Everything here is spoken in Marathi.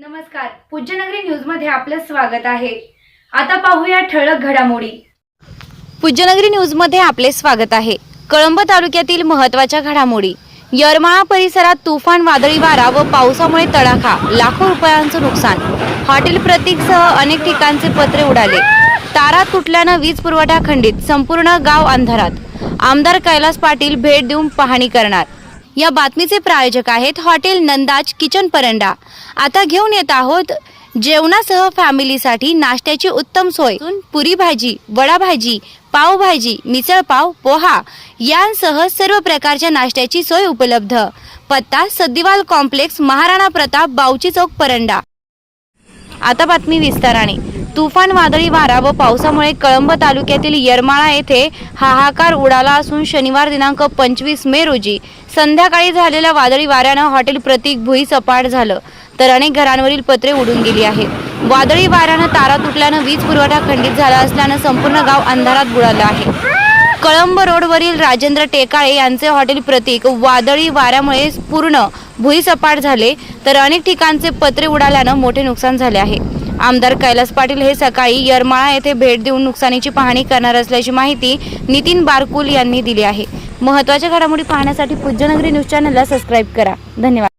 नमस्कार. पूज्यनगरी न्यूजमध्ये आपलं स्वागत आहे. आता पाहूया ठळक घडामोडी. पूज्यनगरी न्यूजमध्ये आपले स्वागत आहे. कळंब तालुक्यातील महत्त्वाच्या घडामोडी. यरमाळा परिसरात तुफान वादळी वारा व पावसामुळे तडाखा लाखो रुपयांचं नुकसान. हॉटेल प्रतीकसह अनेक ठिकाणचे पत्रे उडाले. तारा तुटल्यानं वीज पुरवठा खंडित संपूर्ण गाव अंधारात. आमदार कैलास पाटील भेट देऊन पाहणी करणार. या बातमीचे प्रायोजक आहेत हॉटेल नंदाज किचन परंडा. आता घेऊन येत आहोत जेवणासह फॅमिलीसाठी नाश्त्याची उत्तम सोय. पुरी भाजी वडा भाजी पावभाजी मिसळ पाव पोहा यांसह सर्व प्रकारच्या नाश्त्याची सोय उपलब्ध. पत्ता सद्दिवाल कॉम्प्लेक्स महाराणा प्रताप बावची चौक परंडा. आता बातमी विस्ताराने. तुफान वादळी वारा व पावसामुळे कळंब तालुक्यातील येरमाळा येथे हाहाकार उडाला असून शनिवार दिनांक पंचवीस मे रोजी संध्याकाळी झालेल्या वादळी वाऱ्यानं हॉटेल प्रतीक भुई सपाट झालं तर अनेक घरांवरील पत्रे उडून गेली आहेत. वादळी वाऱ्यानं तारा तुटल्यानं वीज पुरवठा खंडित झाला असल्यानं संपूर्ण गाव अंधारात बुडालं आहे. कळंब रोडवरील राजेंद्र टेकाळे यांचे हॉटेल प्रतीक वादळी वाऱ्यामुळे पूर्ण भुईसपाट झाले तर अनेक ठिकाणचे पत्रे उडाल्यानं मोठे नुकसान झाले आहे. आमदार कैलास पाटील हे सकाळी यरमाळा येथे भेट देऊन नुकसानीची पाहणी करणार असल्याची माहिती नितीन बारकुल यांनी दिली आहे. महत्त्वाच्या घडामोडी पाहण्यासाठी पूज्यनगरी न्यूज चॅनलला सबस्क्राईब करा. धन्यवाद.